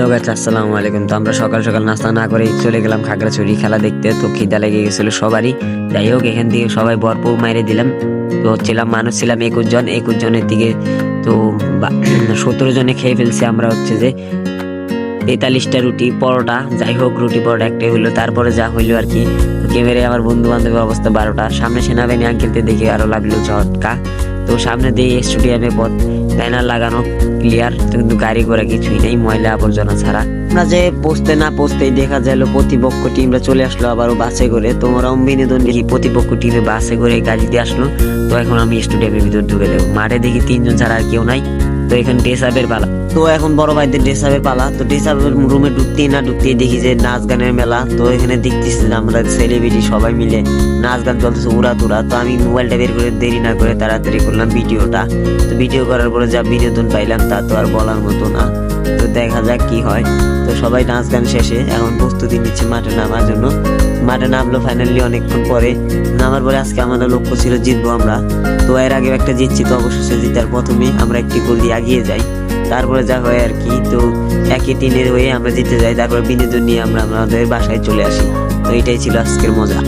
Hello গাছ আসসালামু আলাইকুম। তো আমরা সকাল সকাল নাস্তা না করে চলে গেলাম খাগড়াছড়ি খেলা দেখতে। তো খিদা লেগে গেছিল সবারই। যাই হোক, এখান থেকে সবাই ভরপুর মাইরে দিলাম। তো ছিলাম মানুষ ছিলাম একুশ জন। একুশ জনের দিকে তো সতেরো জনে খেয়ে ফেলছি আমরা হচ্ছে যে তেতাল্লিশটা রুটি, পরোটা। যাই হোক, রুটি, পরোটা একটাই হইল। তারপরে যা হইল আর কি। ক্যামেরায় আমার বন্ধু বান্ধবের অবস্থা বারোটা। সামনে সেনাবাহিনী আঙ্কেলতে দেখে আরও লাগল ঝটকা। তো সামনে দিয়ে স্টেডিয়ামে পথ। ব্যানার লাগানো? ক্লিয়ার কিন্তু গাড়ি ঘোড়া কিছুই নেই, ময়লা আবর্জনা ছাড়া। আমরা যে পৌঁছতে না পৌঁছতেই দেখা গেল প্রতিপক্ষ টিমরা চলে আসলো আবারও বাসে করে। তোমরা বিনোদন দেখি, প্রতিপক্ষ টিমে বাসে করে গাড়ি দিয়ে আসলো। তো এখন আমি স্টেডিয়ামের ভিতর ঢুকে দেবো। মাঠে দেখি তিনজন ছাড়া আর কেউ নাই। তো এখন ডেসাবের পালা। তো এখন বড় ভাইদের ডেসাবের পালা। তো ডেসাবের রুমে ঢুকতেই না ঢুকতেই দেখি যে নাচ গানের মেলা। তো এখানে দেখতেছি যে আমরা সেলিব্রিটি সবাই মিলে নাচ গান চলতেছে উড়া তুরা তো আমি মোবাইলটা বের করে দেরি না করে তাড়াতাড়ি করলাম ভিডিওটা। তো ভিডিও করার পরে যা বিনোদন পাইলাম তা তো আর বলার মতো না। তো দেখা যাক কি হয়। তো সবাই নাচ গান শেষে এখন প্রস্তুতি নিচ্ছে মাঠে নামার জন্য। মাঠে নামলো ফাইনালি অনেকক্ষণ পরে। নামার পরে আজকে আমাদের লক্ষ্য ছিল জিতবো আমরা। তো এর আগে একটা জিতছি, তো অবশ্যই জিতার প্রথমে আমরা একটি গোল দিয়ে এগিয়ে যাই। তারপরে যা হয় আর কি, তো একই টিনের হয়ে আমরা জিতে যাই। তারপর বিনোদন নিয়ে আমরা আমাদের বাসায় চলে আসি। তো এটাই ছিল আজকের মজা।